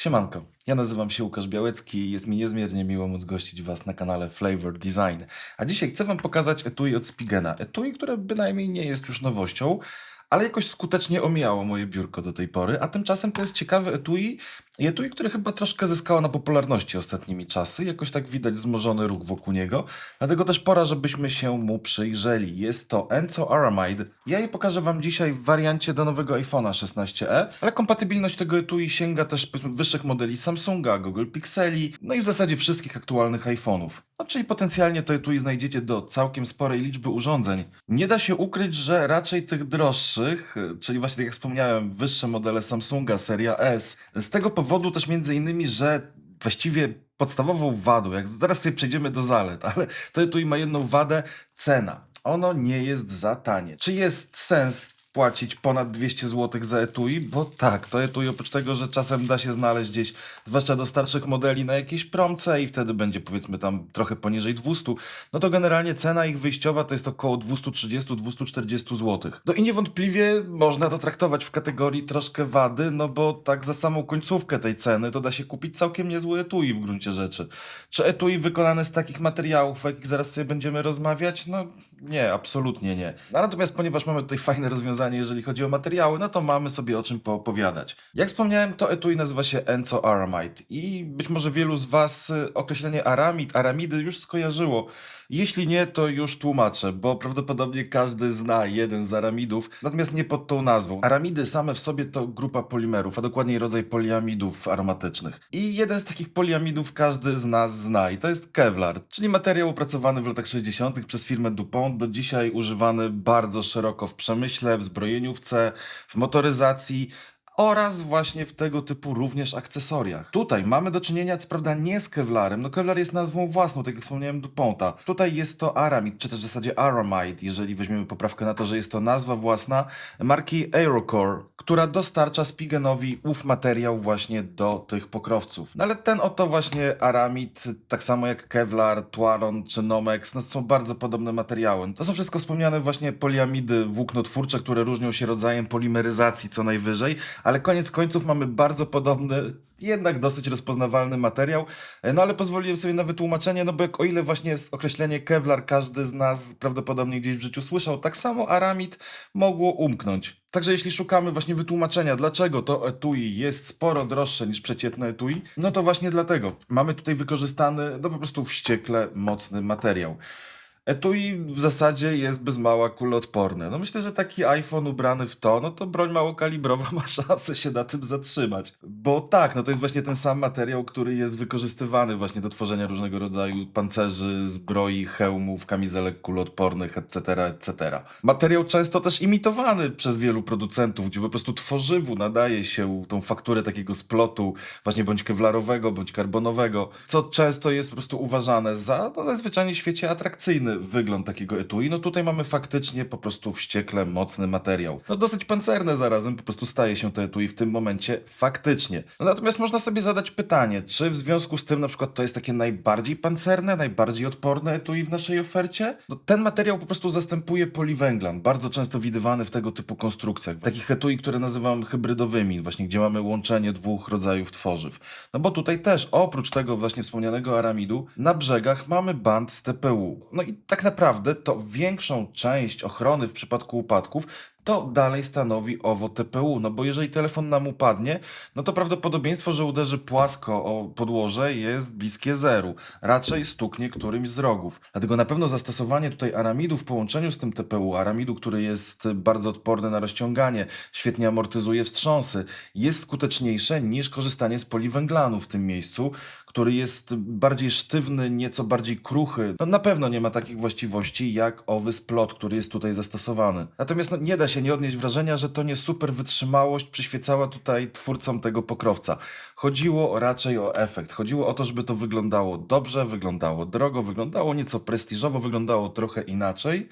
Siemanko, ja nazywam się Łukasz Białecki i jest mi niezmiernie miło móc gościć Was na kanale Flavor Design. A dzisiaj chcę Wam pokazać etui od Spigena. Etui, które bynajmniej nie jest już nowością, ale jakoś skutecznie omijało moje biurko do tej pory, a tymczasem to jest ciekawy etui etui, które chyba troszkę zyskało na popularności ostatnimi czasy. Jakoś tak widać wzmożony róg wokół niego, dlatego też pora, żebyśmy się mu przyjrzeli. Jest to Enzo Aramide. Ja je pokażę Wam dzisiaj w wariancie do nowego iPhone'a 16e, ale kompatybilność tego etui sięga też wyższych modeli Samsunga, Google Pixeli, no i w zasadzie wszystkich aktualnych iPhone'ów. No, czyli potencjalnie to etui znajdziecie do całkiem sporej liczby urządzeń. Nie da się ukryć, że raczej tych droższych, czyli właśnie tak jak wspomniałem, wyższe modele Samsunga, seria S. Z tego powodu też między innymi, że właściwie podstawową wadą, jak zaraz sobie przejdziemy do zalet, ale to etui ma jedną wadę, cena. Ono nie jest za tanie. Czy jest sens płacić ponad 200 zł za etui, bo tak, to etui oprócz tego, że czasem da się znaleźć gdzieś, zwłaszcza do starszych modeli na jakiejś promce i wtedy będzie powiedzmy tam trochę poniżej 200, no to generalnie cena ich wyjściowa to jest około 230-240 zł. No i niewątpliwie można to traktować w kategorii troszkę wady, no bo tak za samą końcówkę tej ceny to da się kupić całkiem niezłe etui w gruncie rzeczy. Czy etui wykonane z takich materiałów, o jakich zaraz sobie będziemy rozmawiać? No nie, absolutnie nie. No, natomiast ponieważ mamy tutaj fajne rozwiązanie, jeżeli chodzi o materiały, no to mamy sobie o czym poopowiadać. Jak wspomniałem, to etui nazywa się Enzo Aramide i być może wielu z Was y, określenie aramid, aramidy już skojarzyło. Jeśli nie, to już tłumaczę, bo prawdopodobnie każdy zna jeden z aramidów, natomiast nie pod tą nazwą. Aramidy same w sobie to grupa polimerów, a dokładniej rodzaj poliamidów aromatycznych. I jeden z takich poliamidów każdy z nas zna i to jest Kevlar, czyli materiał opracowany w latach 60. przez firmę DuPont, do dzisiaj używany bardzo szeroko w przemyśle, w zbrojeniówce, w motoryzacji, oraz właśnie w tego typu również akcesoriach. Tutaj mamy do czynienia, co prawda, nie z Kevlarem. No Kevlar jest nazwą własną, tak jak wspomniałem, DuPonta. Tutaj jest to Aramid, czy też w zasadzie Aramide, jeżeli weźmiemy poprawkę na to, że jest to nazwa własna marki Aerocore, która dostarcza Spigenowi ów materiał właśnie do tych pokrowców. No ale ten oto właśnie Aramid, tak samo jak Kevlar, Tuaron czy Nomex, no są bardzo podobne materiały. To są wszystko wspomniane właśnie poliamidy włóknotwórcze, które różnią się rodzajem polimeryzacji co najwyżej, ale koniec końców mamy bardzo podobny, jednak dosyć rozpoznawalny materiał. No ale pozwoliłem sobie na wytłumaczenie, no bo jak o ile właśnie jest określenie Kevlar każdy z nas prawdopodobnie gdzieś w życiu słyszał, tak samo aramid mogło umknąć. Także jeśli szukamy właśnie wytłumaczenia, dlaczego to etui jest sporo droższe niż przeciętne etui, no to właśnie dlatego. Mamy tutaj wykorzystany, no po prostu wściekle mocny materiał. Etui w zasadzie jest bez mała kuloodporne. No myślę, że taki iPhone ubrany w to, no to broń małokalibrowa ma szansę się na tym zatrzymać. Bo tak, no to jest właśnie ten sam materiał, który jest wykorzystywany właśnie do tworzenia różnego rodzaju pancerzy, zbroi, hełmów, kamizelek kuloodpornych, etc., etc. Materiał często też imitowany przez wielu producentów, gdzie po prostu tworzywu nadaje się tą fakturę takiego splotu, właśnie bądź kewlarowego, bądź karbonowego, co często jest po prostu uważane za no, najzwyczajniej w świecie atrakcyjny wygląd takiego etui. No tutaj mamy faktycznie po prostu wściekle mocny materiał. No dosyć pancerne zarazem, po prostu staje się to etui w tym momencie faktycznie. No natomiast można sobie zadać pytanie, czy w związku z tym na przykład to jest takie najbardziej pancerne, najbardziej odporne etui w naszej ofercie? No ten materiał po prostu zastępuje poliwęglan, bardzo często widywany w tego typu konstrukcjach. Takich etui, które nazywam hybrydowymi, właśnie gdzie mamy łączenie dwóch rodzajów tworzyw. No bo tutaj też oprócz tego właśnie wspomnianego aramidu, na brzegach mamy band z TPU. No i tak naprawdę to większą część ochrony w przypadku upadków to dalej stanowi owo TPU, no bo jeżeli telefon nam upadnie, no to prawdopodobieństwo, że uderzy płasko o podłoże jest bliskie zeru. Raczej stuknie którymś z rogów. Dlatego na pewno zastosowanie tutaj aramidu w połączeniu z tym TPU, aramidu, który jest bardzo odporny na rozciąganie, świetnie amortyzuje wstrząsy, jest skuteczniejsze niż korzystanie z poliwęglanu w tym miejscu, który jest bardziej sztywny, nieco bardziej kruchy. No na pewno nie ma takich właściwości jak owy splot, który jest tutaj zastosowany. Natomiast no, nie da się nie odnieść wrażenia, że to nie super wytrzymałość przyświecała tutaj twórcom tego pokrowca. Chodziło raczej o efekt. Chodziło o to, żeby to wyglądało dobrze, wyglądało drogo, wyglądało nieco prestiżowo, wyglądało trochę inaczej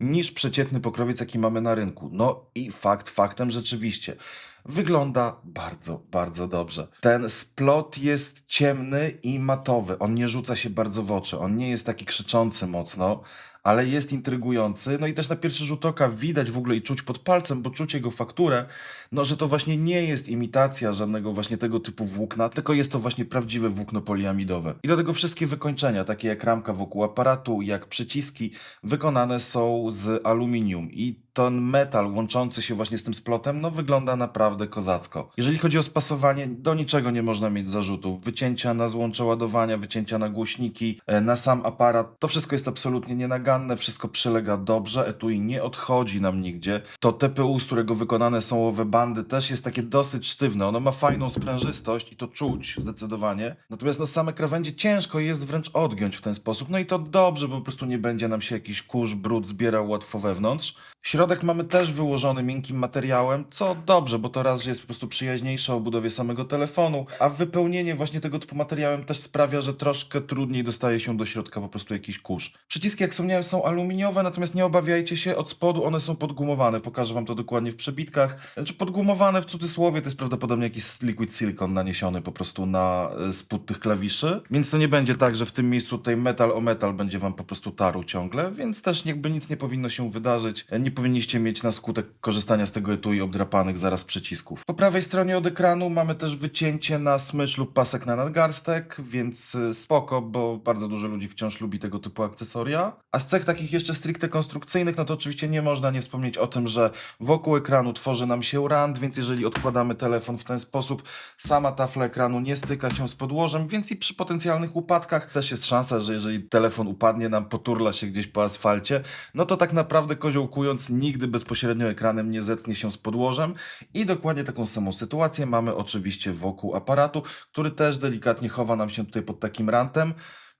niż przeciętny pokrowiec, jaki mamy na rynku. No i fakt faktem rzeczywiście. Wygląda bardzo, bardzo dobrze. Ten splot jest ciemny i matowy. On nie rzuca się bardzo w oczy. On nie jest taki krzyczący mocno, ale jest intrygujący. No i też na pierwszy rzut oka widać w ogóle i czuć pod palcem, bo czuć jego fakturę, no że to właśnie nie jest imitacja żadnego właśnie tego typu włókna, tylko jest to właśnie prawdziwe włókno poliamidowe. I do tego wszystkie wykończenia, takie jak ramka wokół aparatu, jak przyciski, wykonane są z aluminium i ten metal łączący się właśnie z tym splotem, no wygląda naprawdę kozacko. Jeżeli chodzi o spasowanie, do niczego nie można mieć zarzutów. Wycięcia na złącze ładowania, wycięcia na głośniki, e, na sam aparat, to wszystko jest absolutnie nienaganne, wszystko przylega dobrze, etui nie odchodzi nam nigdzie. To TPU, z którego wykonane są owe bandy, też jest takie dosyć sztywne. Ono ma fajną sprężystość i to czuć zdecydowanie. Natomiast no same krawędzie ciężko jest wręcz odgiąć w ten sposób. No i to dobrze, bo po prostu nie będzie nam się jakiś kurz, brud zbierał łatwo wewnątrz. Środek mamy też wyłożony miękkim materiałem, co dobrze, bo to raz, jest po prostu przyjaźniejsze o budowie samego telefonu, a wypełnienie właśnie tego typu materiałem też sprawia, że troszkę trudniej dostaje się do środka po prostu jakiś kurz. Przyciski, jak wspomniałem, są aluminiowe, natomiast nie obawiajcie się, od spodu one są podgumowane. Pokażę wam to dokładnie w przebitkach. Znaczy podgumowane w cudzysłowie, to jest prawdopodobnie jakiś liquid silicon naniesiony po prostu na e, spód tych klawiszy, więc to nie będzie tak, że w tym miejscu tutaj metal o metal będzie wam po prostu tarł ciągle, więc też jakby nic nie powinno się wydarzyć. E, Nie powinniście mieć na skutek korzystania z tego etui obdrapanych zaraz przycisków. Po prawej stronie od ekranu mamy też wycięcie na smycz lub pasek na nadgarstek, więc y, spoko, bo bardzo dużo ludzi wciąż lubi tego typu akcesoria. A z cech takich jeszcze stricte konstrukcyjnych, no to oczywiście nie można nie wspomnieć o tym, że wokół ekranu tworzy nam się rand, więc jeżeli odkładamy telefon w ten sposób, sama tafla ekranu nie styka się z podłożem, więc i przy potencjalnych upadkach też jest szansa, że jeżeli telefon upadnie nam, poturla się gdzieś po asfalcie, no to tak naprawdę koziołkując nigdy bezpośrednio ekranem nie zetknie się z podłożem i dokładnie taką samą sytuację mamy oczywiście wokół aparatu, który też delikatnie chowa nam się tutaj pod takim rantem.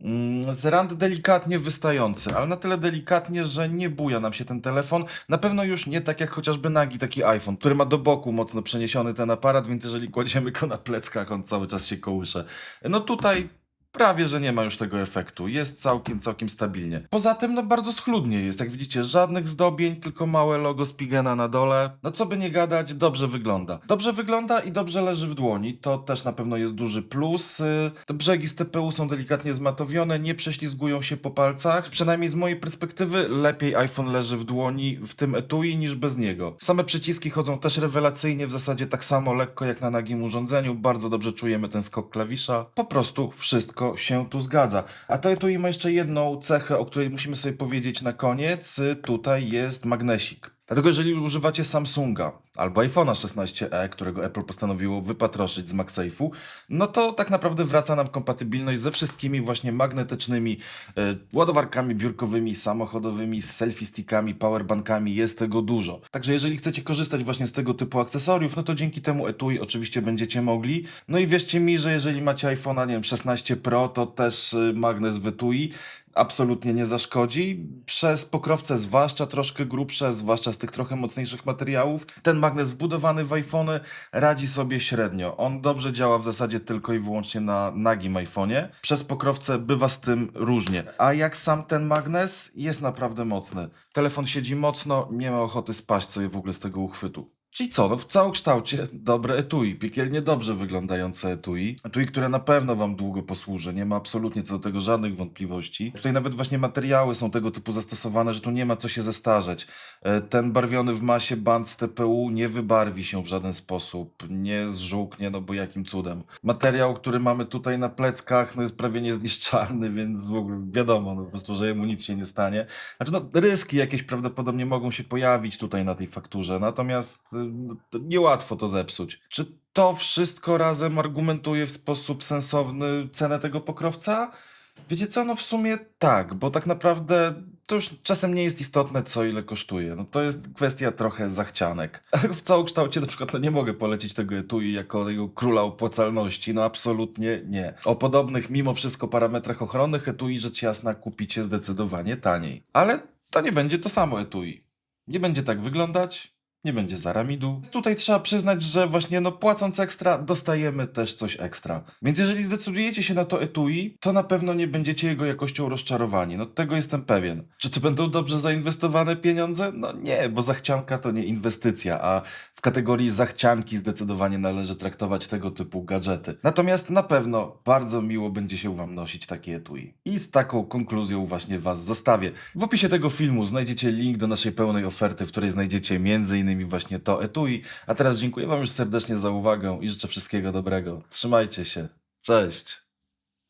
Mm, Z rand delikatnie wystający, ale na tyle delikatnie, że nie buja nam się ten telefon. Na pewno już nie tak jak chociażby nagi taki iPhone, który ma do boku mocno przeniesiony ten aparat, więc jeżeli kładziemy go na pleckach, on cały czas się kołysze. No tutaj prawie, że nie ma już tego efektu. Jest całkiem, całkiem stabilnie. Poza tym, no bardzo schludnie jest. Jak widzicie, żadnych zdobień, tylko małe logo Spigena na dole. No co by nie gadać, dobrze wygląda. Dobrze wygląda i dobrze leży w dłoni. To też na pewno jest duży plus. Y, Te brzegi z TPU są delikatnie zmatowione, nie prześlizgują się po palcach. Przynajmniej z mojej perspektywy lepiej iPhone leży w dłoni w tym etui niż bez niego. Same przyciski chodzą też rewelacyjnie, w zasadzie tak samo lekko jak na nagim urządzeniu. Bardzo dobrze czujemy ten skok klawisza. Po prostu wszystko się tu zgadza. A to etui ma jeszcze jedną cechę, o której musimy sobie powiedzieć na koniec. Y, Tutaj jest magnesik. Dlatego jeżeli używacie Samsunga albo iPhone'a 16e, którego Apple postanowiło wypatroszyć z MagSafe'u, no to tak naprawdę wraca nam kompatybilność ze wszystkimi właśnie magnetycznymi e, ładowarkami biurkowymi, samochodowymi, selfie stickami, powerbankami, jest tego dużo. Także jeżeli chcecie korzystać właśnie z tego typu akcesoriów, no to dzięki temu etui oczywiście będziecie mogli. No i wierzcie mi, że jeżeli macie iPhone'a, nie wiem, 16 Pro, to też y, magnes w etui absolutnie nie zaszkodzi. Przez pokrowce, zwłaszcza troszkę grubsze, zwłaszcza z tych trochę mocniejszych materiałów, ten magnes wbudowany w iPhony radzi sobie średnio. On dobrze działa w zasadzie tylko i wyłącznie na nagim iPhone'ie. Przez pokrowce bywa z tym różnie. A jak sam ten magnes jest naprawdę mocny. Telefon siedzi mocno, nie ma ochoty spaść sobie w ogóle z tego uchwytu. Czyli co, no w całokształcie dobre etui, piekielnie dobrze wyglądające etui. Etui, które na pewno Wam długo posłuży, nie ma absolutnie co do tego żadnych wątpliwości. Tutaj nawet właśnie materiały są tego typu zastosowane, że tu nie ma co się zestarzeć. E, Ten barwiony w masie band z TPU nie wybarwi się w żaden sposób, nie zżółknie, no bo jakim cudem. Materiał, który mamy tutaj na pleckach, no jest prawie niezniszczalny, więc w ogóle wiadomo, no po prostu, że jemu nic się nie stanie. Znaczy, no ryski jakieś prawdopodobnie mogą się pojawić tutaj na tej fakturze, natomiast y, to niełatwo to zepsuć. Czy to wszystko razem argumentuje w sposób sensowny cenę tego pokrowca? Wiecie co, no w sumie tak, bo tak naprawdę to już czasem nie jest istotne, co ile kosztuje. No to jest kwestia trochę zachcianek. W całokształcie na przykład no nie mogę polecić tego etui jako tego króla opłacalności, no absolutnie nie. O podobnych mimo wszystko parametrach ochronnych etui rzecz jasna kupicie zdecydowanie taniej. Ale to nie będzie to samo etui. Nie będzie tak wyglądać, nie będzie zaramidu. Tutaj trzeba przyznać, że właśnie no płacąc ekstra, dostajemy też coś ekstra. Więc jeżeli zdecydujecie się na to etui, to na pewno nie będziecie jego jakością rozczarowani. No tego jestem pewien. Czy to będą dobrze zainwestowane pieniądze? No nie, bo zachcianka to nie inwestycja, a w kategorii zachcianki zdecydowanie należy traktować tego typu gadżety. Natomiast na pewno bardzo miło będzie się wam nosić takie etui. I z taką konkluzją właśnie was zostawię. W opisie tego filmu znajdziecie link do naszej pełnej oferty, w której znajdziecie m.in. właśnie to etui. A teraz dziękuję wam już serdecznie za uwagę i życzę wszystkiego dobrego. Trzymajcie się. Cześć!